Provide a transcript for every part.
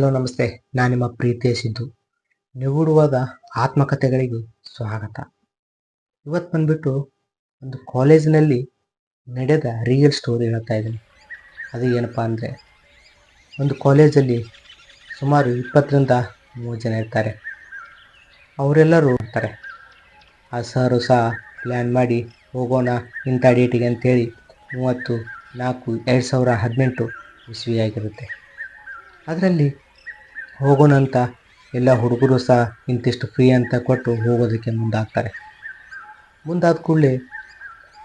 Hello, ನಮಸ್ತೆ. ನಾನು ನಿಮ್ಮ ಪ್ರೀತಿಯ ಸಿದ್ದು. ನಿಗೂಢವಾದ ಆತ್ಮಕಥೆಗಳಿಗೂ ಸ್ವಾಗತ. ಇವತ್ತು ಬಂದ್ಬಿಟ್ಟು ಒಂದು ಕಾಲೇಜಿನಲ್ಲಿ ನಡೆದ ರಿಯಲ್ ಸ್ಟೋರಿ ಹೇಳ್ತಾ ಇದ್ದೀನಿ. ಅದು ಏನಪ್ಪ ಅಂದರೆ, ಒಂದು ಕಾಲೇಜಲ್ಲಿ ಸುಮಾರು ಇಪ್ಪತ್ತರಿಂದ ಮೂರು ಜನ ಇರ್ತಾರೆ. ಅವರೆಲ್ಲರೂ ಇರ್ತಾರೆ ಆ ಸರು ಸಹ ಪ್ಲ್ಯಾನ್ ಮಾಡಿ ಹೋಗೋಣ ಇಂಥ ಡೇಟಿಗೆ ಅಂತೇಳಿ ಮೂವತ್ತು ನಾಲ್ಕು ಎರಡು ಸಾವಿರ ಹದಿನೆಂಟು ಇಸ್ವಿಯಾಗಿರುತ್ತೆ. ಅದರಲ್ಲಿ ಹೋಗೋಣ ಅಂತ ಎಲ್ಲ ಹುಡುಗರು ಸಹ ಇಂತಿಷ್ಟು ಫ್ರೀ ಅಂತ ಕೊಟ್ಟು ಹೋಗೋದಕ್ಕೆ ಮುಂದಾಗ್ತಾರೆ. ಮುಂದಾದ ಕೂಡಲೇ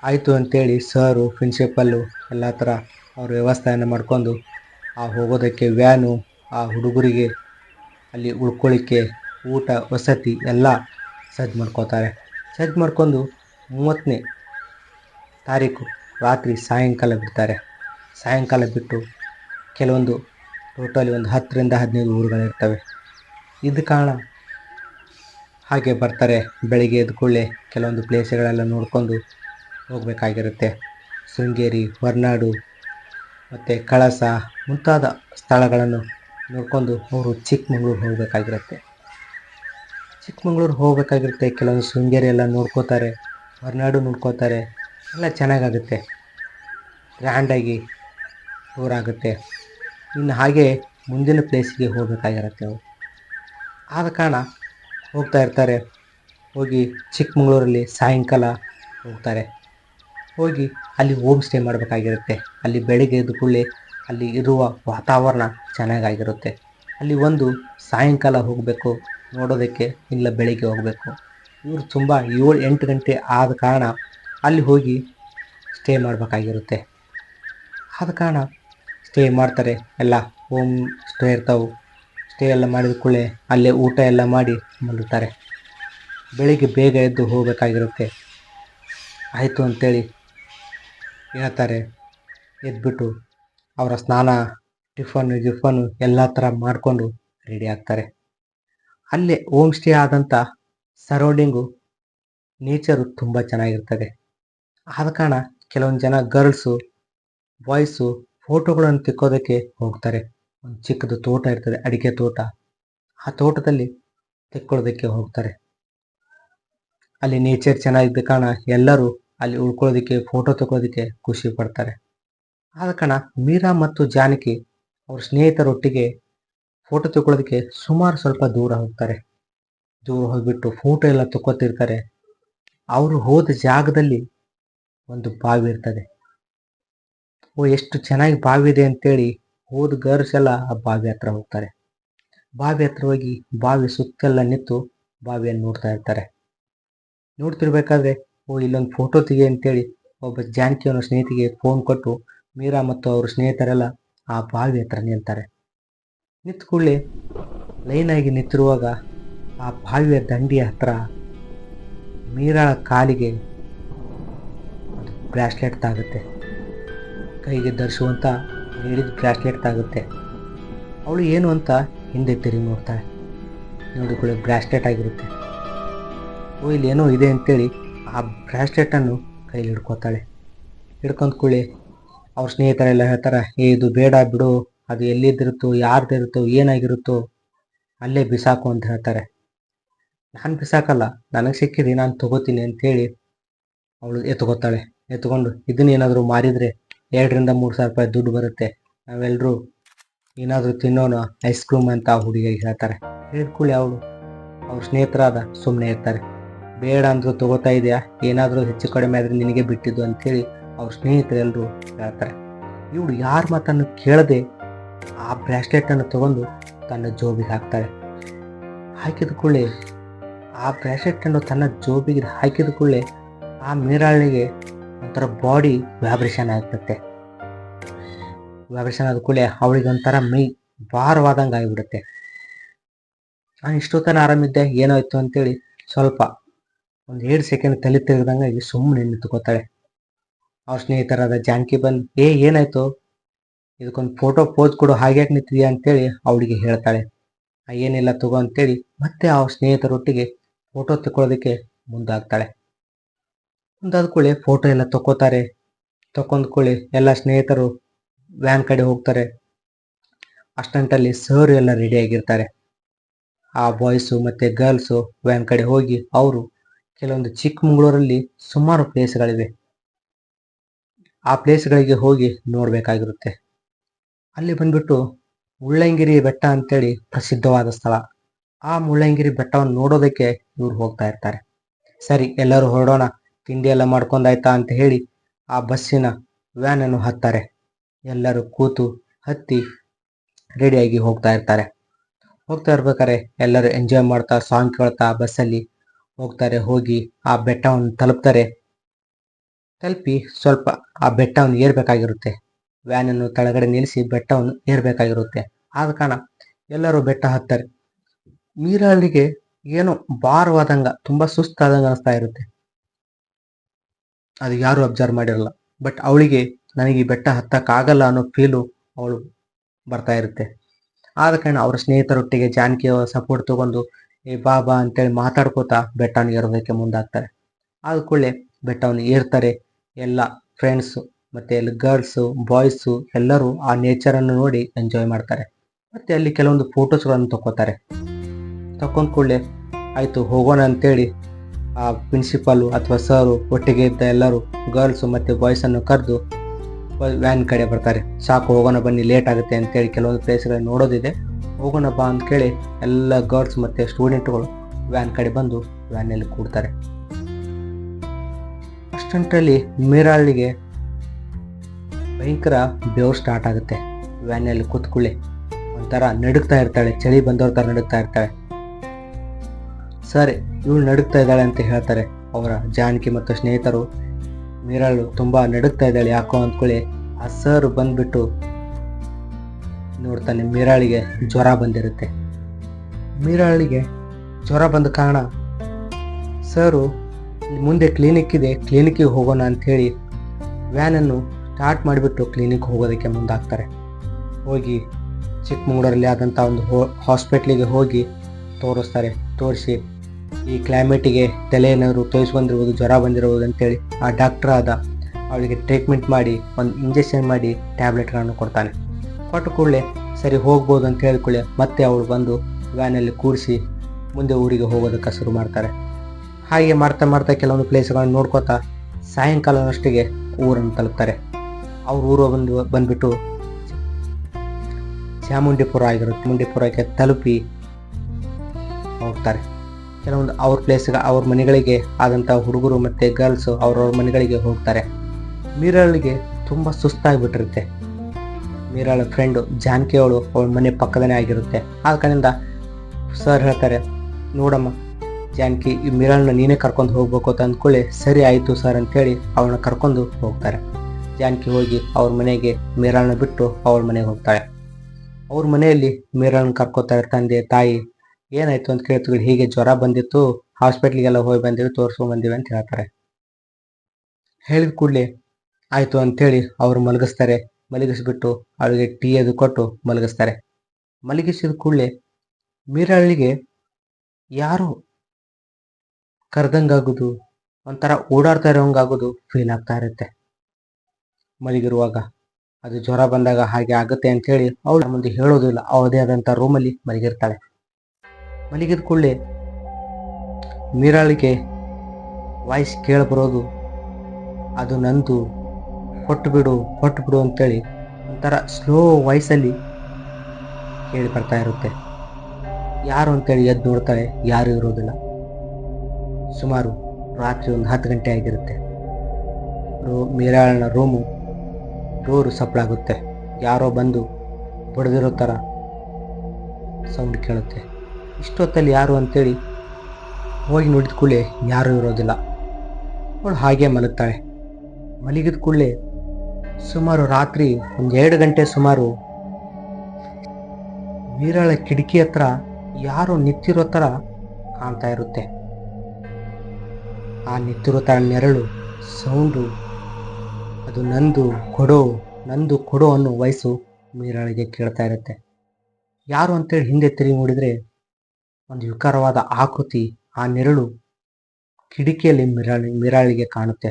ಆಯಿತು ಅಂತೇಳಿ ಸರು ಪ್ರಿನ್ಸಿಪಲ್ಲು ಎಲ್ಲ ಥರ ಅವ್ರ ವ್ಯವಸ್ಥೆಯನ್ನು ಮಾಡ್ಕೊಂಡು ಆ ಹೋಗೋದಕ್ಕೆ ವ್ಯಾನು ಆ ಹುಡುಗರಿಗೆ ಅಲ್ಲಿ ಉಳ್ಕೊಳ್ಳಿಕ್ಕೆ ಊಟ, ವಸತಿ ಎಲ್ಲ ಸಜ್ಜು ಮಾಡ್ಕೋತಾರೆ. ಸಜ್ಜು ಮಾಡ್ಕೊಂಡು ಮೂವತ್ತನೇ ತಾರೀಕು ರಾತ್ರಿ ಸಾಯಂಕಾಲ ಬಿಡ್ತಾರೆ. ಸಾಯಂಕಾಲ ಬಿಟ್ಟು ಕೆಲವೊಂದು ಟೋಟಲಿ ಒಂದು ಹತ್ತರಿಂದ ಹದಿನೈದು ಊರುಗಳಿರ್ತವೆ ಇದು ಕಾರಣ ಹಾಗೆ ಬರ್ತಾರೆ ಬೆಳಿಗ್ಗೆ ಎದ್ದ ಕೂಡಲೇ ಕೆಲವೊಂದು ಪ್ಲೇಸ್ಗಳೆಲ್ಲ ನೋಡ್ಕೊಂಡು ಹೋಗಬೇಕಾಗಿರುತ್ತೆ. ಶೃಂಗೇರಿ, ಹೊರನಾಡು ಮತ್ತು ಕಳಸ ಮುಂತಾದ ಸ್ಥಳಗಳನ್ನು ನೋಡ್ಕೊಂಡು ಅವರು ಚಿಕ್ಕಮಗಳೂರು ಹೋಗಬೇಕಾಗಿರುತ್ತೆ. ಚಿಕ್ಕಮಗಳೂರು ಹೋಗಬೇಕಾಗಿರುತ್ತೆ. ಕೆಲವೊಂದು ಶೃಂಗೇರಿ ಎಲ್ಲ ನೋಡ್ಕೋತಾರೆ, ಹೊರನಾಡು ನೋಡ್ಕೋತಾರೆ, ಎಲ್ಲ ಚೆನ್ನಾಗಾಗುತ್ತೆ. ಗ್ರ್ಯಾಂಡಾಗಿ ಟೂರ್ ಆಗುತ್ತೆ. ಇನ್ನು ಹಾಗೆ ಮುಂದಿನ ಪ್ಲೇಸಿಗೆ ಹೋಗಬೇಕಾಗಿರುತ್ತೆ ಅವರು. ಆದ ಕಾರಣ ಹೋಗ್ತಾ ಇರ್ತಾರೆ. ಹೋಗಿ ಚಿಕ್ಕಮಗಳೂರಲ್ಲಿ ಸಾಯಂಕಾಲ ಹೋಗ್ತಾರೆ. ಹೋಗಿ ಅಲ್ಲಿ ಹೋಮ್ ಸ್ಟೇ ಮಾಡಬೇಕಾಗಿರುತ್ತೆ. ಅಲ್ಲಿ ಬೆಳಗ್ಗೆ ಎದ್ದ ಕೂಡಲೇ ಅಲ್ಲಿ ಇರುವ ವಾತಾವರಣ ಚೆನ್ನಾಗಾಗಿರುತ್ತೆ. ಅಲ್ಲಿ ಒಂದು ಸಾಯಂಕಾಲ ಹೋಗಬೇಕು, ನೋಡೋದಕ್ಕೆ ಇಲ್ಲ ಬೆಳಿಗ್ಗೆ ಹೋಗಬೇಕು. ಇವರು ತುಂಬ ಏಳು ಎಂಟು ಗಂಟೆ ಆದ ಕಾರಣ ಅಲ್ಲಿ ಹೋಗಿ ಸ್ಟೇ ಮಾಡಬೇಕಾಗಿರುತ್ತೆ. ಆದ ಕಾರಣ ಸ್ಟೇ ಮಾಡ್ತಾರೆ. ಎಲ್ಲ ಹೋಮ್ ಸ್ಟೇ ಇರ್ತಾವೆ. ಸ್ಟೇ ಎಲ್ಲ ಮಾಡಿದ ಕೂಡಲೇ ಅಲ್ಲೇ ಊಟ ಎಲ್ಲ ಮಾಡಿ ಮಲಗ್ತಾರೆ. ಬೆಳಿಗ್ಗೆ ಬೇಗ ಎದ್ದು ಹೋಗಬೇಕಾಗಿರುತ್ತೆ. ಆಯಿತು ಅಂತೇಳಿ ಹೇಳ್ತಾರೆ. ಎದ್ದುಬಿಟ್ಟು ಅವರ ಸ್ನಾನ ಟಿಫನ್ನು ಗಿಫನ್ನು ಎಲ್ಲ ಥರ ಮಾಡಿಕೊಂಡು ರೆಡಿ ಆಗ್ತಾರೆ. ಅಲ್ಲೇ ಹೋಮ್ ಸ್ಟೇ ಆದಂಥ ಸರೌಂಡಿಂಗು ನೇಚರು ತುಂಬ ಚೆನ್ನಾಗಿರ್ತದೆ. ಆದ ಕಾರಣ ಕೆಲವೊಂದು ಜನ ಗರ್ಲ್ಸು ಬಾಯ್ಸು ಫೋಟೋಗಳನ್ನು ತೆಕ್ಕೋದಕ್ಕೆ ಹೋಗ್ತಾರೆ. ಒಂದು ಚಿಕ್ಕದು ತೋಟ ಇರ್ತದೆ, ಅಡಿಕೆ ತೋಟ. ಆ ತೋಟದಲ್ಲಿ ತೆಕ್ಕೊಳ್ಳೋದಕ್ಕೆ ಹೋಗ್ತಾರೆ. ಅಲ್ಲಿ ನೇಚರ್ ಚೆನ್ನಾಗಿದ್ದ ಕಾರಣ ಎಲ್ಲರೂ ಅಲ್ಲಿ ಉಳ್ಕೊಳ್ಳೋದಕ್ಕೆ ಫೋಟೋ ತಗೊಳ್ಳೋದಕ್ಕೆ ಖುಷಿ ಪಡ್ತಾರೆ. ಆದ ಕಾರಣ ಮೀರಾ ಮತ್ತು ಜಾನಕಿ ಅವ್ರ ಸ್ನೇಹಿತರೊಟ್ಟಿಗೆ ಫೋಟೋ ತಗೊಳ್ಳೋದಕ್ಕೆ ಸುಮಾರು ಸ್ವಲ್ಪ ದೂರ ಹೋಗ್ತಾರೆ. ದೂರ ಹೋಗಿಬಿಟ್ಟು ಫೋಟೋ ಎಲ್ಲ ತಗೋತಿರ್ತಾರೆ ಅವರು ಹೋದ ಜಾಗದಲ್ಲಿ ಒಂದು ಬಾವಿ ಇರ್ತದೆ. ಓ, ಎಷ್ಟು ಚೆನ್ನಾಗಿ ಬಾವಿ ಇದೆ ಅಂತೇಳಿ ಹೋದ ಗರ್ಲ್ಸ್ ಎಲ್ಲ ಆ ಬಾವಿ ಹತ್ರ ಹೋಗ್ತಾರೆ. ಬಾವಿ ಹತ್ರ ಹೋಗಿ ಬಾವಿ ಸುತ್ತೆಲ್ಲ ನಿಂತು ಬಾವಿಯನ್ನು ನೋಡ್ತಾ ಇರ್ತಾರೆ. ನೋಡ್ತಿರ್ಬೇಕಾದ್ರೆ, ಓ, ಇಲ್ಲೊಂದು ಫೋಟೋ ತೆಗಿ ಅಂತೇಳಿ ಒಬ್ಬ ಜಾನಕಿ ಅವನ ಸ್ನೇಹಿತಿಗೆ ಫೋನ್ ಕೊಟ್ಟು ಮೀರಾ ಮತ್ತು ಅವ್ರ ಸ್ನೇಹಿತರೆಲ್ಲ ಆ ಬಾವಿ ಹತ್ರ ನಿಂತಾರೆ. ನಿಂತ ಕೂಡಲೇ ಲೈನಾಗಿ ನಿಂತಿರುವಾಗ ಆ ಬಾವಿಯ ದಂಡಿಯ ಹತ್ರ ಮೀರಾ ಕಾಲಿಗೆ ಬ್ರ್ಯಾಸ್ಲೆಟ್ ತಾಗುತ್ತೆ. ಕೈಗೆ ಧರಿಸುವಂತ ಹೇಳಿದ ಬ್ರಾಸ್ಲೆಟ್ ಆಗುತ್ತೆ. ಅವಳು ಏನು ಅಂತ ಹಿಂದೆ ತಿರುಗಿ ನೋಡ್ತಾಳೆ. ನೋಡಿಕೊಳ್ಳಿ ಬ್ರಾಸ್ಲೆಟ್ ಆಗಿರುತ್ತೆ. ಓ, ಇಲ್ಲಿ ಏನೋ ಇದೆ ಅಂತೇಳಿ ಆ ಬ್ರಾಸ್ಲೆಟನ್ನು ಕೈಲಿ ಹಿಡ್ಕೊತಾಳೆ. ಹಿಡ್ಕೊಂಡ್ಕೊಳ್ಳಿ ಅವ್ರ ಸ್ನೇಹಿತರೆಲ್ಲ ಹೇಳ್ತಾರೆ, ಏ, ಇದು ಬೇಡ ಬಿಡು. ಅದು ಎಲ್ಲಿದ್ದಿರುತ್ತೋ, ಯಾರ್ದಿರುತ್ತೋ, ಏನಾಗಿರುತ್ತೋ, ಅಲ್ಲೇ ಬಿಸಾಕು ಅಂತ ಹೇಳ್ತಾರೆ. ನಾನು ಬಿಸಾಕಲ್ಲ, ನನಗೆ ಸಿಕ್ಕಿದೆ, ನಾನು ತಗೋತೀನಿ ಅಂತೇಳಿ ಅವಳು ಎತ್ಕೋತಾಳೆ. ಎತ್ಕೊಂಡು, ಇದನ್ನೇನಾದರೂ ಮಾರಿದರೆ ಎರಡರಿಂದ ಮೂರು ಸಾವಿರ ರೂಪಾಯಿ ದುಡ್ಡು ಬರುತ್ತೆ. ನಾವೆಲ್ಲರೂ ಏನಾದರೂ ತಿನ್ನೋಣ ಐಸ್ ಕ್ರೀಮ್ ಅಂತ ಆ ಹುಡುಗಿಗೆ ಹೇಳ್ತಾರೆ. ಹೇಳಿದ ಕೂಡಲೇ ಅವಳು. ಅವ್ರ ಸ್ನೇಹಿತರಾದ ಸುಮ್ಮನೆ ಇರ್ತಾರೆ. ಬೇಡ ಅಂದರೂ ತಗೋತಾ ಇದೆಯಾ? ಏನಾದರೂ ಹೆಚ್ಚು ಕಡಿಮೆ ಆದರೆ ನಿನಗೆ ಬಿಟ್ಟಿದ್ದು ಅಂತೇಳಿ ಅವ್ರ ಸ್ನೇಹಿತರೆಲ್ಲರೂ ಹೇಳ್ತಾರೆ. ಇವಳು ಯಾರ ಮಾತನ್ನು ಕೇಳದೆ ಆ ಬ್ರ್ಯಾಸ್ಲೆಟನ್ನು ತಗೊಂಡು ತನ್ನ ಜೋಬಿಗೆ ಹಾಕ್ತಾಳೆ ಹಾಕಿದ ಕೂಡಲೇ ಆ ಬ್ರ್ಯಾಸ್ಲೆಟನ್ನು ತನ್ನ ಜೋಬಿಗೆ ಹಾಕಿದ ಕೂಡಲೇ ಆ ಮೀರಾಳಿಗೆ ಒಂಥರ ಬಾಡಿ ವ್ಯಾಬ್ರೇಷನ್ ಆಗ್ಬಿಡುತ್ತೆ ವ್ಯಾಬ್ರೇಷನ್ ಆದ ಕೂಡಲೇ ಅವಳಿಗೆ ಒಂಥರ ಮೈ ಭಾರವಾದಂಗೆ ಆಗಿಬಿಡುತ್ತೆ. ನಾನು ಇಷ್ಟೊತ್ತನ ಆರಾಮಿದ್ದೆ ಏನಾಯ್ತು ಅಂತೇಳಿ ಸ್ವಲ್ಪ ಒಂದು ಎರಡು ಸೆಕೆಂಡ್ ತಲೆ ಈ ಸುಮ್ಮನೆ ನಿಂತ್ಕೋತಾಳೆ. ಅವ್ರ ಸ್ನೇಹಿತರಾದ ಜಾನಕಿ ಬಂದು ಏ ಏನಾಯ್ತು? ಇದಕ್ಕೊಂದು ಫೋಟೋ ಪೋಸ್ ಕೊಡು ಹಾಗ್ಯಾಕೆ ನಿಂತಿದ್ಯಾ? ಅಂತೇಳಿ ಅವಳಿಗೆ ಹೇಳ್ತಾಳೆ. "ಆ, ಏನಿಲ್ಲ ತಗೋ ಅಂತೇಳಿ ಮತ್ತೆ ಅವ್ರ ಸ್ನೇಹಿತರೊಟ್ಟಿಗೆ ಫೋಟೋ ತಗೊಳ್ಳೋದಕ್ಕೆ ಮುಂದಾಗ್ತಾಳೆ. ಮುಂದಾದ ಕೂಡಲೇ ಫೋಟೋ ಎಲ್ಲ ತಗೋತಾರೆ ತಕೊಂಡ್ಕೊಳ್ಳಿ ಎಲ್ಲ ಸ್ನೇಹಿತರು ವ್ಯಾನ್ ಕಡೆ ಹೋಗ್ತಾರೆ. ಅಷ್ಟಂಟಲ್ಲಿ ಸರ್ ಎಲ್ಲ ರೆಡಿ ಆಗಿರ್ತಾರೆ. ಆ ಬಾಯ್ಸು ಮತ್ತೆ ಗರ್ಲ್ಸು ವ್ಯಾನ್ ಕಡೆ ಹೋಗಿ ಅವರು ಕೆಲವೊಂದು ಚಿಕ್ಕಮಗಳೂರಲ್ಲಿ ಸುಮಾರು ಪ್ಲೇಸ್ಗಳಿವೆ. ಆ ಪ್ಲೇಸ್ಗಳಿಗೆ ಹೋಗಿ ನೋಡಬೇಕಾಗಿರುತ್ತೆ. ಅಲ್ಲಿ ಬಂದ್ಬಿಟ್ಟು ಮುಳ್ಳಂಗಿರಿ ಬೆಟ್ಟ ಅಂತೇಳಿ ಪ್ರಸಿದ್ಧವಾದ ಸ್ಥಳ. ಆ ಮುಳ್ಳಂಗಿರಿ ಬೆಟ್ಟವನ್ನು ನೋಡೋದಕ್ಕೆ ಇವ್ರು ಹೋಗ್ತಾ ಇರ್ತಾರೆ. ಸರಿ, ಎಲ್ಲರೂ ಹೊರಡೋಣ. ತಿಂಡಿ ಎಲ್ಲ ಮಾಡ್ಕೊಂಡಾಯ್ತಾ ಅಂತ ಹೇಳಿ ಆ ಬಸ್ಸಿನ ವ್ಯಾನ್ ಅನ್ನು ಹತ್ತಾರೆ. ಎಲ್ಲರೂ ಕೂತು ಹತ್ತಿ ರೆಡಿಯಾಗಿ ಹೋಗ್ತಾ ಇರ್ತಾರೆ. ಹೋಗ್ತಾ ಇರ್ಬೇಕಾರೆ ಎಲ್ಲರೂ ಎಂಜಾಯ್ ಮಾಡ್ತಾ ಸಾಂಗ್ ಕೇಳ್ತಾ ಬಸ್ಸಲ್ಲಿ ಹೋಗ್ತಾರೆ, ಹೋಗಿ ಆ ಬೆಟ್ಟವನ್ನು ತಲುಪ್ತಾರೆ. ತಲುಪಿ ಸ್ವಲ್ಪ ಆ ಬೆಟ್ಟವನ್ನು ಏರ್ಬೇಕಾಗಿರುತ್ತೆ. ವ್ಯಾನ್ ಅನ್ನು ಕೆಳಗಡೆ ನಿಲ್ಲಿಸಿ ಬೆಟ್ಟವನ್ನು ಏರ್ಬೇಕಾಗಿರುತ್ತೆ. ಆದ ಕಾರಣ ಎಲ್ಲರೂ ಬೆಟ್ಟ ಹತ್ತಾರೆ. ಮೀರಾಳಿಗೆ ಏನೋ ಭಾರವಾದಂಗ, ತುಂಬಾ ಸುಸ್ತಾದಂಗ ಅನಿಸ್ತಾ ಇರುತ್ತೆ. ಅದು ಯಾರು ಅಬ್ಸರ್ವ್ ಮಾಡಿರಲ್ಲ. ಬಟ್ ಅವಳಿಗೆ ನನಗೆ ಈ ಬೆಟ್ಟ ಹತ್ತಕ್ಕಾಗಲ್ಲ ಅನ್ನೋ ಫೀಲು ಅವಳು ಬರ್ತಾ ಇರುತ್ತೆ. ಆದ ಕಾರಣ ಅವರ ಸ್ನೇಹಿತರೊಟ್ಟಿಗೆ ಜಾನಕಿ ಅವರ ಸಪೋರ್ಟ್ ತಗೊಂಡು, ಏ ಬಾಬಾ ಅಂತೇಳಿ ಮಾತಾಡ್ಕೋತಾ ಬೆಟ್ಟವನ್ನು ಏರೋದಕ್ಕೆ ಮುಂದಾಗ್ತಾರೆ. ಆದ ಕೂಡಲೇ ಬೆಟ್ಟವನ್ನು ಏರ್ತಾರೆ. ಎಲ್ಲ ಫ್ರೆಂಡ್ಸು ಮತ್ತೆ ಅಲ್ಲಿ ಗರ್ಲ್ಸು ಬಾಯ್ಸು ಎಲ್ಲರೂ ಆ ನೇಚರನ್ನು ನೋಡಿ ಎಂಜಾಯ್ ಮಾಡ್ತಾರೆ. ಮತ್ತೆ ಅಲ್ಲಿ ಕೆಲವೊಂದು ಫೋಟೋಸ್ಗಳನ್ನು ತಗೋತಾರೆ ತಕೊಂಡ್ ಕೂಡಲೇ, ಆಯಿತು, ಹೋಗೋಣ ಅಂತೇಳಿ ಆ ಪ್ರಿನ್ಸಿಪಾಲು ಅಥವಾ ಸರು ಒಟ್ಟಿಗೆ ಇದ್ದ ಎಲ್ಲರೂ ಗರ್ಲ್ಸು ಮತ್ತು ಬಾಯ್ಸನ್ನು ಕರೆದು ವ್ಯಾನ್ ಕಡೆ ಬರ್ತಾರೆ. ಸಾಕು, ಹೋಗೋಣ ಬನ್ನಿ ಲೇಟ್ ಆಗುತ್ತೆ ಅಂತೇಳಿ ಕೆಲವೊಂದು ಪ್ಲೇಸ್ಗಳಲ್ಲಿ ನೋಡೋದಿದೆ. ಹೋಗೋಣ ಬಾ ಅಂತ ಕೇಳಿ ಎಲ್ಲ ಗರ್ಲ್ಸ್ ಮತ್ತೆ ಸ್ಟೂಡೆಂಟ್ಗಳು ವ್ಯಾನ್ ಕಡೆ ಬಂದು ವ್ಯಾನಲ್ಲಿ ಕೂಡ್ತಾರೆ. ಅಷ್ಟಂಟಲ್ಲಿ ಮೀರಾಳಿಗೆ ಭಯಂಕರ ಬೆವರು ಸ್ಟಾರ್ಟ್ ಆಗುತ್ತೆ. ವ್ಯಾನಲ್ಲಿ ಕೂತ್ಕೊಳ್ಳಿ ಒಂಥರ ನಡುಕ್ತಾ ಇರ್ತಾಳೆ, ಚಳಿ ಬಂದವ್ರ ಥರ ನಡುಗ್ತಾ ಇರ್ತಾಳೆ. ಸರಿ, ಇವಳು ನಡುಗ್ತಾ ಇದ್ದಾಳೆ ಅಂತ ಹೇಳ್ತಾರೆ ಅವರ ಜಾನಕಿ ಮತ್ತು ಸ್ನೇಹಿತರು. ಮೀರಾಳು ತುಂಬಾ ನಡುಗ್ತಾ ಇದ್ದಾಳೆ. ಯಾಕೋ ಅಂದ್ಕೊಳ್ಳಿ ಆ ಸರ್ ಬಂದ್ಬಿಟ್ಟು ನೋಡ್ತಾನೆ, ಮೀರಾಳಿಗೆ ಜ್ವರ ಬಂದಿರುತ್ತೆ. ಮೀರಾಳಿಗೆ ಜ್ವರ ಬಂದ ಕಾರಣ ಸರು ಮುಂದೆ ಕ್ಲಿನಿಕ್ ಇದೆ ಕ್ಲಿನಿಕ್ಕಿಗೆ ಹೋಗೋಣ ಅಂಥೇಳಿ ವ್ಯಾನನ್ನು ಸ್ಟಾರ್ಟ್ ಮಾಡಿಬಿಟ್ಟು ಕ್ಲಿನಿಕ್ ಹೋಗೋದಕ್ಕೆ ಮುಂದಾಗ್ತಾರೆ. ಹೋಗಿ ಚಿಕ್ಕಮಗಳೂರಲ್ಲಿ ಆದಂಥ ಒಂದು ಹಾಸ್ಪಿಟ್ಲಿಗೆ ಹೋಗಿ ತೋರಿಸ್ತಾರೆ, ತೋರಿಸಿ ಈ ಕ್ಲೈಮೇಟಿಗೆ ತಲೆ ಏನಾದ್ರು ತೋರಿಸ್ಕೊಂಡಿರ್ಬೋದು ಜ್ವರ ಬಂದಿರ್ಬೋದು ಅಂತೇಳಿ ಆ ಡಾಕ್ಟರ್ ಆದ ಅವಳಿಗೆ ಟ್ರೀಟ್ಮೆಂಟ್ ಮಾಡಿ, ಒಂದು ಇಂಜೆಕ್ಷನ್ ಮಾಡಿ ಟ್ಯಾಬ್ಲೆಟ್ಗಳನ್ನು ಕೊಡ್ತಾನೆ. ಕೊಟ್ಟು ಕೂಡಲೇ ಸರಿ ಹೋಗ್ಬೋದು ಅಂತ ಹೇಳಿಕೊಳ್ಳೆ ಮತ್ತೆ ಅವಳು ಬಂದು ವ್ಯಾನಲ್ಲಿ ಕೂರಿಸಿ ಮುಂದೆ ಊರಿಗೆ ಹೋಗೋದಕ್ಕೆ ಶುರು ಮಾಡ್ತಾರೆ. ಹಾಗೆ ಮಾಡ್ತಾ ಮಾಡ್ತಾ ಕೆಲವೊಂದು ಪ್ಲೇಸ್ಗಳನ್ನು ನೋಡ್ಕೋತಾ ಸಾಯಂಕಾಲನಷ್ಟಿಗೆ ಊರನ್ನು ತಲುಪ್ತಾರೆ. ಅವ್ರ ಊರು ಬಂದು, ಬಂದ್ಬಿಟ್ಟು ಚಾಮುಂಡಿಪುರ ಆಗಿರುತ್ತೆ. ಚಾಮುಂಡಿಪುರಕ್ಕೆ ತಲುಪಿ ಹೋಗ್ತಾರೆ. ಕೆಲವೊಂದು ಅವ್ರ ಪ್ಲೇಸ್ಗೆ ಅವ್ರ ಮನೆಗಳಿಗೆ ಆದಂಥ ಹುಡುಗರು ಮತ್ತು ಗರ್ಲ್ಸು ಅವ್ರವ್ರ ಮನೆಗಳಿಗೆ ಹೋಗ್ತಾರೆ. ಮೀರಾಳಿಗೆ ತುಂಬ ಸುಸ್ತಾಗಿಬಿಟ್ಟಿರುತ್ತೆ. ಮೀರಾಳ ಫ್ರೆಂಡು ಜಾನಕಿ ಅವಳು ಅವಳ ಮನೆ ಪಕ್ಕದನೇ ಆಗಿರುತ್ತೆ. ಆದ ಕಡೆಯಿಂದ ಸರ್ ಹೇಳ್ತಾರೆ, ನೋಡಮ್ಮ, ಜಾನಕಿ, ಈ ಮೀರಾಳನ್ನ ನೀನೇ ಕರ್ಕೊಂಡು ಹೋಗ್ಬೇಕು ಅಂತ ಅಂದ್ಕೊಳ್ಳಿ, ಸರಿ ಆಯಿತು ಸರ್ ಅಂತೇಳಿ ಅವಳನ್ನ ಕರ್ಕೊಂಡು ಹೋಗ್ತಾರೆ. ಜಾನಕಿ ಹೋಗಿ ಅವ್ರ ಮನೆಗೆ ಮೀರಾಳನ್ನ ಬಿಟ್ಟು ಅವಳ ಮನೆಗೆ ಹೋಗ್ತಾಳೆ. ಅವ್ರ ಮನೆಯಲ್ಲಿ ಮೀರಾಳನ್ನ ಕರ್ಕೋತಾರೆ ತಂದೆ, ತಾಯಿ ಏನಾಯ್ತು ಅಂತ ಕೇಳ್ತೀವಿ ಹೀಗೆ ಜ್ವರ ಬಂದಿತ್ತು, ಹಾಸ್ಪಿಟ್ಲಿಗೆಲ್ಲ ಹೋಗಿ ಬಂದಿವಿ, ತೋರಿಸ್ಕೊಂಡ್ ಬಂದಿವಿ ಅಂತ ಹೇಳ್ತಾರೆ. ಹೇಳಿದ ಕೂಡಲೇ, ಆಯ್ತು ಅಂತೇಳಿ ಅವ್ರು ಮಲಗಿಸ್ತಾರೆ, ಮಲಗಿಸ್ಬಿಟ್ಟು ಅವಳಿಗೆ ಟೀ ಅದು ಕೊಟ್ಟು ಮಲಗಿಸ್ತಾರೆ. ಮಲಗಿಸಿದ ಕೂಡಲೇ, ಮೀರಾಳಿಗೆ, ಯಾರು ಕರೆದಂಗಾಗೋದು, ಒಂಥರ ಓಡಾಡ್ತಾ ಇರೋಂಗಾಗೋದು ಫೀಲ್ ಆಗ್ತಾ ಇರುತ್ತೆ. ಮಲಗಿರುವಾಗ, ಅದು ಜ್ವರ ಬಂದಾಗ ಹಾಗೆ ಆಗುತ್ತೆ ಅಂತೇಳಿ ಅವಳು ಮುಂದೆ ಹೇಳೋದಿಲ್ಲ ಅವದೇ ಆದಂಥ ರೂಮಲ್ಲಿ ಮಲಗಿರ್ತಾಳೆ. ಮಲಗಿದ ಕೂಡಲೇ ಮೀರಾಳಿಗೆ ವಾಯ್ಸ್ ಕೇಳಬರೋದು, ಅದು ನಂದು. ಕೊಟ್ಟು ಬಿಡು ಕೊಟ್ಟು ಬಿಡು ಅಂತೇಳಿ ಒಂಥರ ಸ್ಲೋ ವಾಯ್ಸಲ್ಲಿ ಕೇಳಿ ಬರ್ತಾ ಇರುತ್ತೆ. ಯಾರು ಅಂತೇಳಿ ಎದ್ದು ನೋಡ್ತಾಳೆ, ಯಾರು ಇರೋದಿಲ್ಲ. ಸುಮಾರು ರಾತ್ರಿ ಒಂದು ಹತ್ತು ಗಂಟೆ ಆಗಿರುತ್ತೆ. ರೋ ಮೀರಾಳನ ರೂಮು ಡೋರು ಸಪ್ಪಳಾಗುತ್ತೆ ಯಾರೋ ಬಂದು ಬಡಿದಿರೋ ಥರ ಸೌಂಡ್ ಕೇಳುತ್ತೆ. ಇಷ್ಟೊತ್ತಲ್ಲಿ ಯಾರು ಅಂತೇಳಿ ಹೋಗಿ ನೋಡಿದ ಕೂಡಲೇ ಯಾರೂ ಇರೋದಿಲ್ಲ. ಅವಳು ಹಾಗೆ ಮಲಗ್ತಾಳೆ. ಮಲಗಿದ ಕೂಡಲೇ ಸುಮಾರು ರಾತ್ರಿ ಒಂದು ಎರಡು ಗಂಟೆ ಸುಮಾರು ವೀರಾಳ ಕಿಟಕಿ ಹತ್ರ ಯಾರೋ ನಿಂತಿರೋ ಥರ ಕಾಣ್ತಾ ಇರುತ್ತೆ. ಆ ನಿಂತಿರೋ ಥರ ನೆರಳು, ಸೌಂಡು, ಅದು ನಂದು ಕೊಡೋ ನಂದು ಕೊಡೋ ಅನ್ನೋ ವಯಸ್ಸು ಮೀರಾಳಿಗೆ ಕೇಳ್ತಾ ಇರುತ್ತೆ. ಯಾರು ಅಂತೇಳಿ ಹಿಂದೆ ತಿರುಗಿ ನೋಡಿದರೆ ಒಂದು ವಿಕಾರವಾದ ಆಕೃತಿ ಆ ನೆರಳು ಕಿಡಿಕಿಯಲ್ಲಿ ಮಿರಾಳಿ, ಮಿರಾಳಿಗೆ ಕಾಣುತ್ತೆ.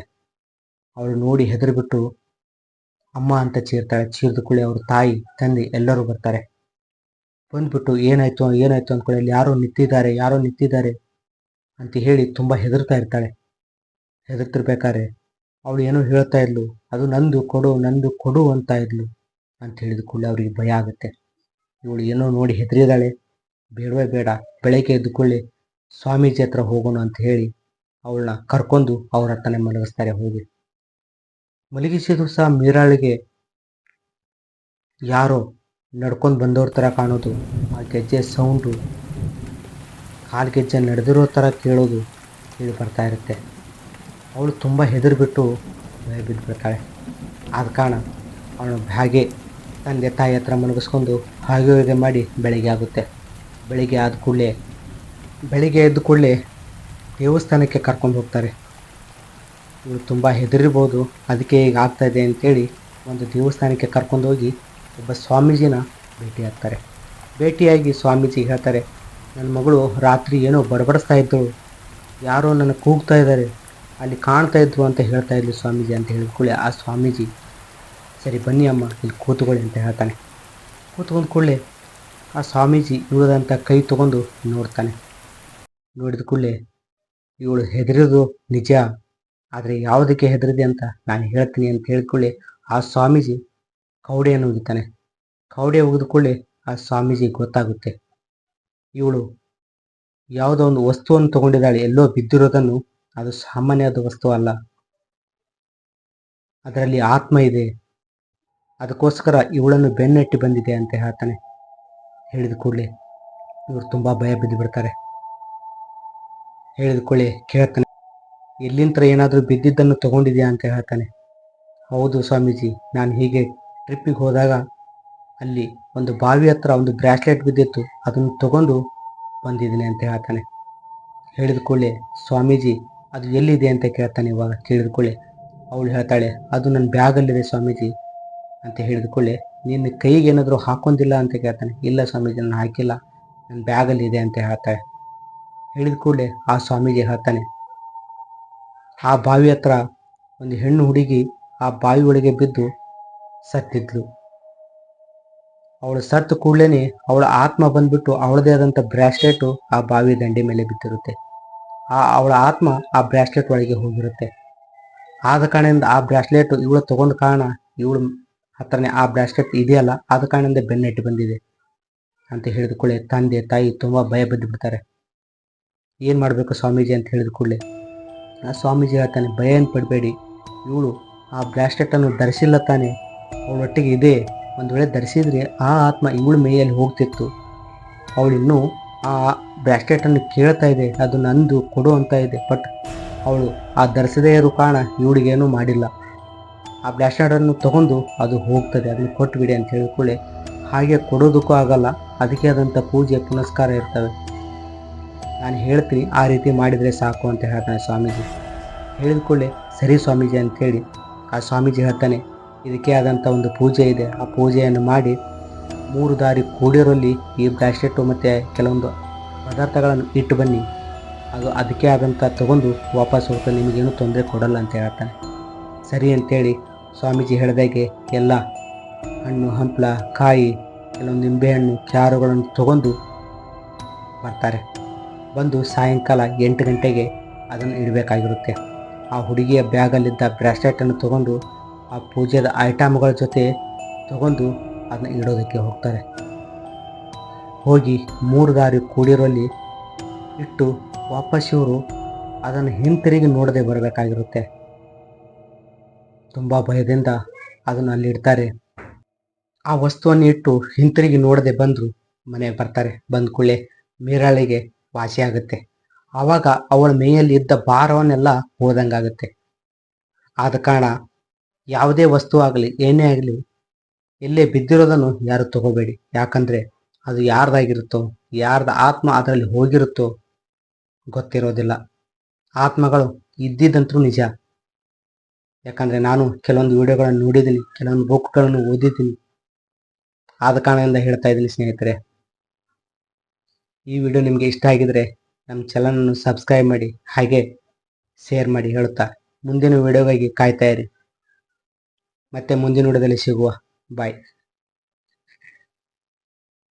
ಅವಳು ನೋಡಿ ಹೆದರಿಬಿಟ್ಟು, ಅಮ್ಮ ಅಂತ ಚೀರ್ತಾಳೆ. ಚೀರ್ದುಕೊಳ್ಳಿ ಅವ್ರ ತಾಯಿ, ತಂದೆ ಎಲ್ಲರೂ ಬರ್ತಾರೆ. ಬಂದ್ಬಿಟ್ಟು, ಏನಾಯ್ತು ಏನಾಯ್ತು ಅಂದ್ಕೊಳ್ಳಿ, ಅಲ್ಲಿ ಯಾರೋ ನಿಂತಿದ್ದಾರೆ ಯಾರೋ ನಿಂತಿದ್ದಾರೆ ಅಂತ ಹೇಳಿ ತುಂಬ ಹೆದರ್ತಾ ಇರ್ತಾಳೆ. ಹೆದರ್ತಿರ್ಬೇಕಾದ್ರೆ, ಅವಳು ಏನೋ ಹೇಳ್ತಾ ಇದ್ಲು, ಅದು ನಂದು ಕೊಡು ನಂದು ಕೊಡು ಅಂತ ಇದ್ಲು ಅಂತ ಹೇಳಿದ ಕೂಡಲೇ ಅವ್ರಿಗೆ ಭಯ ಆಗುತ್ತೆ. ಇವಳು ಏನೋ ನೋಡಿ ಹೆದರಿದಾಳೆ ಬೇಡವೇ ಬೇಡ, ಬೆಳಗ್ಗೆ ಎದ್ದುಕೊಳ್ಳಿ ಸ್ವಾಮೀಜಿ ಹತ್ರ ಹೋಗೋಣ ಅಂತ ಹೇಳಿ ಅವಳನ್ನ ಕರ್ಕೊಂಡು ಅವ್ರ ಹತ್ರನೇ ಮಲಗಿಸ್ತಾರೆ ಹೋಗಿ. ಮಲಗಿಸಿದ್ರು ಸಹ ಮೀರಾಳಿಗೆ ಯಾರೋ ನಡ್ಕೊಂಡು ಬಂದವ್ರ ಥರ ಕಾಣೋದು, ಆ ಗೆಜ್ಜೆ ಸೌಂಡು ಕಾಲು ಗೆಜ್ಜೆ ನಡೆದಿರೋ ಥರ ಕೇಳೋದು ಕೇಳಿ ಬರ್ತಾ ಇರುತ್ತೆ. ಅವಳು ತುಂಬ ಹೆದರಿಬಿಟ್ಟು ಭಯ ಬಿದ್ದುಬಿಡ್ತಾಳೆ ಆದ ಕಾರಣ ಅವಳು ಹಾಗೆ ತಂದೆ ತಾಯಿ ಹತ್ರ ಮಲಗಿಸ್ಕೊಂಡು ಹಾಗೆ ಹೀಗೆ ಮಾಡಿ ಬೆಳಗ್ಗೆ ಆಗುತ್ತೆ. ಬೆಳಿಗ್ಗೆ ಆದ ಕೂಡಲೇ, ಬೆಳಿಗ್ಗೆ ಎದ್ದ ಕೂಡಲೇ ದೇವಸ್ಥಾನಕ್ಕೆ ಕರ್ಕೊಂಡು ಹೋಗ್ತಾರೆ. ಇವರು ತುಂಬ ಹೆದರಿರ್ಬೋದು. ಅದಕ್ಕೆ ಈಗ ಆಗ್ತಾಯಿದೆ ಅಂತೇಳಿ ಒಂದು ದೇವಸ್ಥಾನಕ್ಕೆ ಕರ್ಕೊಂಡು ಹೋಗಿ ಒಬ್ಬ ಸ್ವಾಮೀಜಿನ ಭೇಟಿ ಆಗ್ತಾರೆ. ಭೇಟಿಯಾಗಿ ಸ್ವಾಮೀಜಿ ಹೇಳ್ತಾರೆ ನನ್ನ ಮಗಳು ರಾತ್ರಿ ಏನೋ ಬಡಬಡಿಸ್ತಾ ಇದ್ದಳು. ಯಾರೋ ನನ್ನ ಕೂಗ್ತಾ ಇದ್ದಾರೆ. ಅಲ್ಲಿ ಕಾಣ್ತಾ ಇದ್ದವು ಅಂತ ಹೇಳ್ತಾ ಇದ್ಲು ಸ್ವಾಮೀಜಿ ಅಂತ ಹೇಳಿದ್ಕೊಳ್ಳಿ ಆ ಸ್ವಾಮೀಜಿ, ಸರಿ ಬನ್ನಿ ಅಮ್ಮ, ಇಲ್ಲಿ ಕೂತ್ಕೊಳ್ಳಿ ಅಂತ ಹೇಳ್ತಾನೆ. ಕೂತ್ಕೊಂಡ್ ಕೂಡಲೇ ಆ ಸ್ವಾಮೀಜಿ ಇವಳದಂತ ಕೈ ತಗೊಂಡು ನೋಡ್ತಾನೆ. ನೋಡಿದ ಕೂಡಲೇ ಇವಳು ಹೆದರಿದು ನಿಜ, ಆದರೆ ಯಾವುದಕ್ಕೆ ಹೆದರಿದೆ ಅಂತ ನಾನು ಹೇಳ್ತೀನಿ ಅಂತ ಹೇಳಿಕೊಳ್ಳಿ ಆ ಸ್ವಾಮೀಜಿ ಕೌಡೆಯನ್ನು ಉಗಿತಾನೆ ಕೌಡೆ ಉಗಿದುಕೊಳ್ಳಿ ಆ ಸ್ವಾಮೀಜಿ ಗೊತ್ತಾಗುತ್ತೆ. ಇವಳು ಯಾವುದೋ ಒಂದು ವಸ್ತುವನ್ನು ತಗೊಂಡಿದ್ದಾಳೆ, ಎಲ್ಲೋ ಬಿದ್ದಿರೋದನ್ನು ಅದು ಸಾಮಾನ್ಯವಾದ ವಸ್ತು ಅಲ್ಲ. ಅದರಲ್ಲಿ ಆತ್ಮ ಇದೆ. ಅದಕ್ಕೋಸ್ಕರ ಇವಳನ್ನು ಬೆನ್ನಟ್ಟಿ ಬಂದಿದೆ ಅಂತ ಹೇಳ್ತಾನೆ. ಹೇಳಿದ ಕೂಡಲೇ ಇವರು ತುಂಬ ಭಯ ಬಿದ್ದು ಬಿಡ್ತಾರೆ. ಹೇಳಿದ ಕೂಡಲೇ ಕೇಳ್ತಾನೆ, ಎಲ್ಲಿಂತ್ರ ಏನಾದರೂ ಬಿದ್ದಿದ್ದನ್ನು ತಗೊಂಡಿದ್ಯಾ? ಅಂತ ಹೇಳ್ತಾನೆ. ಹೌದು ಸ್ವಾಮೀಜಿ, ನಾನು ಹೀಗೆ ಟ್ರಿಪ್ಪಿಗೆ ಹೋದಾಗ ಅಲ್ಲಿ ಒಂದು ಬಾವಿ ಹತ್ರ ಒಂದು ಬ್ರಾಸ್ಲೆಟ್ ಬಿದ್ದಿತ್ತು, ಅದನ್ನು ತಗೊಂಡು ಬಂದಿದ್ದೀನಿ ಅಂತ ಹೇಳ್ತಾನೆ. ಹೇಳಿದ ಕೂಡಲೇ, ಸ್ವಾಮೀಜಿ, ಅದು ಎಲ್ಲಿದೆ? ಅಂತ ಕೇಳ್ತಾನೆ ಇವಾಗ. ಕೇಳಿದ ಕೂಡಲೇ, ಅವಳು ಹೇಳ್ತಾಳೆ, ಅದು ನನ್ನ ಬ್ಯಾಗಲ್ಲಿದೆ ಸ್ವಾಮೀಜಿ, ಅಂತ ಹೇಳಿದ ಕೂಡಲೇ ನಿನ್ನ ಕೈಗೆ ಏನಾದರೂ ಹಾಕೊಂಡಿಲ್ಲ ಅಂತ ಕೇಳ್ತಾನೆ. ಇಲ್ಲ ಸ್ವಾಮೀಜಿ, ನಾನು ಹಾಕಿಲ್ಲ. ನನ್ನ ಬ್ಯಾಗಲ್ಲಿ ಇದೆ ಅಂತ ಹೇಳ್ತಾಳೆ. ಹೇಳಿದ ಕೂಡಲೇ ಆ ಸ್ವಾಮೀಜಿ ಹೇಳ್ತಾನೆ, ಆ ಬಾವಿ ಹತ್ರ ಒಂದು ಹೆಣ್ಣು ಹುಡುಗಿ ಆ ಬಾವಿ ಒಳಗೆ ಬಿದ್ದು ಸತ್ತಿದ್ಲು. ಅವಳು ಸತ್ತು ಕೂಡಲೇ ಅವಳ ಆತ್ಮ ಬಂದ್ಬಿಟ್ಟು ಅವಳದೇ ಆದಂಥ ಬ್ರಾಸ್ಲೆಟು ಆ ಬಾವಿ ದಂಡೆ ಮೇಲೆ ಬಿದ್ದಿರುತ್ತೆ. ಆ ಅವಳ ಆತ್ಮ ಆ ಬ್ರಾಸ್ಲೆಟ್ ಒಳಗೆ ಹೋಗಿರುತ್ತೆ. ಆದ ಕಾರಣದಿಂದ ಆ ಬ್ರಾಸ್ಲೆಟ್ ಇವಳು ತಗೊಂಡ ಕಾರಣ ಇವಳು ಹತ್ರನೇ ಆ ಬ್ರಾಸ್ಲೆಟ್ ಇದೆಯಲ್ಲ, ಆದ ಕಾರಣದಿಂದ ಬೆನ್ನೆಟ್ಟು ಬಂದಿದೆ ಅಂತ ಹೇಳಿದ ಕೂಡಲೇ ತಂದೆ, ತಾಯಿ ತುಂಬ ಭಯ ಬಿದ್ದು ಬಿಡ್ತಾರೆ. ಏನು ಮಾಡಬೇಕು ಸ್ವಾಮೀಜಿ ಅಂತ ಹೇಳಿದ ಕೂಡಲೇ, ಆ ಸ್ವಾಮೀಜಿ ಹೇಳ್ತಾನೆ ಭಯ ಏನು ಪಡಬೇಡಿ, ಇವಳು ಆ ಬ್ರಾಸ್ಲೆಟನ್ನು ಧರಿಸಿಲ್ಲ ತಾನೆ ಅವಳೊಟ್ಟಿಗೆ ಇದೆ. ಒಂದು ವೇಳೆ ಧರಿಸಿದ್ರೆ ಆ ಆತ್ಮ ಇವಳ ಮೇಯಲ್ಲಿ ಹೋಗ್ತಿತ್ತು. ಅವಳು ಇನ್ನೂ ಆ ಬ್ರಾಸ್ಲೆಟನ್ನು ಕೇಳ್ತಾ ಇದೆ, ಅದು ನಂದು ಕೊಡು ಅಂತ ಇದೆ, ಬಟ್ ಅವಳು ಆ ಧರಿಸದೇ ಇರೋ ಕಾರಣ ಇವಳಿಗೇನೂ ಮಾಡಿಲ್ಲ. ಆ ಬ್ರಾಸ್ಲೆಟನ್ನು ತಗೊಂಡು ಅದು ಹೋಗ್ತದೆ, ಅದನ್ನು ಕೊಟ್ಬಿಡಿ ಅಂತ ಹೇಳಿಕೊಳ್ಳಿ ಹಾಗೆ ಕೊಡೋದಕ್ಕೂ ಆಗಲ್ಲ, ಅದಕ್ಕೆ ಆದಂಥ ಪೂಜೆ, ಪುನಸ್ಕಾರ ಇರ್ತವೆ. ನಾನು ಹೇಳ್ತೀನಿ, ಆ ರೀತಿ ಮಾಡಿದರೆ ಸಾಕು ಅಂತ ಹೇಳ್ತಾನೆ ಸ್ವಾಮೀಜಿ. ಹೇಳಿದ್ಕೊಳ್ಳೆ ಸರಿ ಸ್ವಾಮೀಜಿ ಅಂಥೇಳಿ ಆ ಸ್ವಾಮೀಜಿ ಹೇಳ್ತಾನೆ, ಇದಕ್ಕೆ ಆದಂಥ ಒಂದು ಪೂಜೆ ಇದೆ, ಆ ಪೂಜೆಯನ್ನು ಮಾಡಿ ಮೂರು ದಾರಿ ಕೂಡಿರೋಲ್ಲಿ ಈ ಬ್ರಾಸ್ಲೆಟು ಮತ್ತು ಕೆಲವೊಂದು ಪದಾರ್ಥಗಳನ್ನು ಇಟ್ಟು ಬನ್ನಿ. ಅದು ಅದಕ್ಕೆ ಆದಂಥ ತಗೊಂಡು ವಾಪಸ್ ಹೋಗ್ತಾನೆ, ನಿಮಗೇನು ತೊಂದರೆ ಕೊಡಲ್ಲ ಅಂತ ಹೇಳ್ತಾನೆ. ಸರಿ ಅಂತೇಳಿ ಸ್ವಾಮೀಜಿ ಹೇಳಿದಾಗೆ ಎಲ್ಲ ಹಣ್ಣು, ಹಂಪಲ, ಕಾಯಿ, ಕೆಲವೊಂದು ನಿಂಬೆಹಣ್ಣು ಚಾರುಗಳನ್ನು ತಗೊಂಡು ಬರ್ತಾರೆ. ಬಂದು ಸಾಯಂಕಾಲ ಎಂಟು ಗಂಟೆಗೆ ಅದನ್ನು ಇಡಬೇಕಾಗಿರುತ್ತೆ. ಆ ಹುಡುಗಿಯ ಬ್ಯಾಗಲ್ಲಿದ್ದ ಬ್ರಾಸ್ಲೆಟನ್ನು ತಗೊಂಡು ಆ ಪೂಜೆದ ಐಟಮ್ಗಳ ಜೊತೆ ತಗೊಂಡು ಅದನ್ನ ಇಡೋದಕ್ಕೆ ಹೋಗ್ತಾರೆ. ಹೋಗಿ ಮೂರು ದಾರಿ ಕೂಡಿರೋಲ್ಲಿ ಇಟ್ಟು ವಾಪಸ್ ಇವರು ಅದನ್ನು ಹಿಂತಿರುಗಿ ನೋಡದೆ ಬರಬೇಕಾಗಿರುತ್ತೆ. ತುಂಬ ಭಯದಿಂದ ಅದನ್ನು ಅಲ್ಲಿ ಇಡ್ತಾರೆ ಆ ವಸ್ತುವನ್ನು ಇಟ್ಟು ಹಿಂತಿರುಗಿ ನೋಡದೆ ಬಂದರು ಮನೆಗೆ ಬರ್ತಾರೆ. ಬಂದ ಕೂಡಲೇ ಮೀರಾಳಿಗೆ ವಾಸಿ ಆಗುತ್ತೆ. ಆವಾಗ ಅವಳ ಮೇಯಲ್ಲಿ ಇದ್ದ ಭಾರವನ್ನೆಲ್ಲ ಹೋದಂಗಾಗುತ್ತೆ ಆದ ಕಾರಣ ಯಾವುದೇ ವಸ್ತು ಆಗಲಿ, ಏನೇ ಆಗಲಿ, ಎಲ್ಲೇ ಬಿದ್ದಿರೋದನ್ನು ಯಾರು ತಗೋಬೇಡಿ. ಯಾಕಂದ್ರೆ ಅದು ಯಾರ್ದಾಗಿರುತ್ತೋ, ಯಾರ್ದ ಆತ್ಮ ಅದರಲ್ಲಿ ಹೋಗಿರುತ್ತೋ ಗೊತ್ತಿರೋದಿಲ್ಲ. ಆತ್ಮಗಳು ಇದ್ದಿದ್ದಂತೂ ನಿಜ. ಯಾಕಂದ್ರೆ ನಾನು ಕೆಲವೊಂದು ವಿಡಿಯೋಗಳನ್ನು ನೋಡಿದ್ದೀನಿ, ಕೆಲವೊಂದು ಬುಕ್ಗಳನ್ನು ಓದಿದ್ದೀನಿ. ಆದ ಕಾರಣದಿಂದ ಹೇಳ್ತಾ ಇದ್ದೀನಿ ಸ್ನೇಹಿತರೆ. ಈ ವಿಡಿಯೋ ನಿಮಗೆ ಇಷ್ಟ ಆಗಿದ್ರೆ ನಮ್ಮ ಚಾನಲನ್ನು ಸಬ್ಸ್ಕ್ರೈಬ್ ಮಾಡಿ, ಹಾಗೆ ಶೇರ್ ಮಾಡಿ ಹೇಳುತ್ತಾ. ಮುಂದಿನ ವಿಡಿಯೋಗಾಗಿ ಕಾಯ್ತಾ ಇರಿ. ಮತ್ತೆ ಮುಂದಿನ ವಿಡಿಯೋದಲ್ಲಿ ಸಿಗುವ. ಬಾಯ್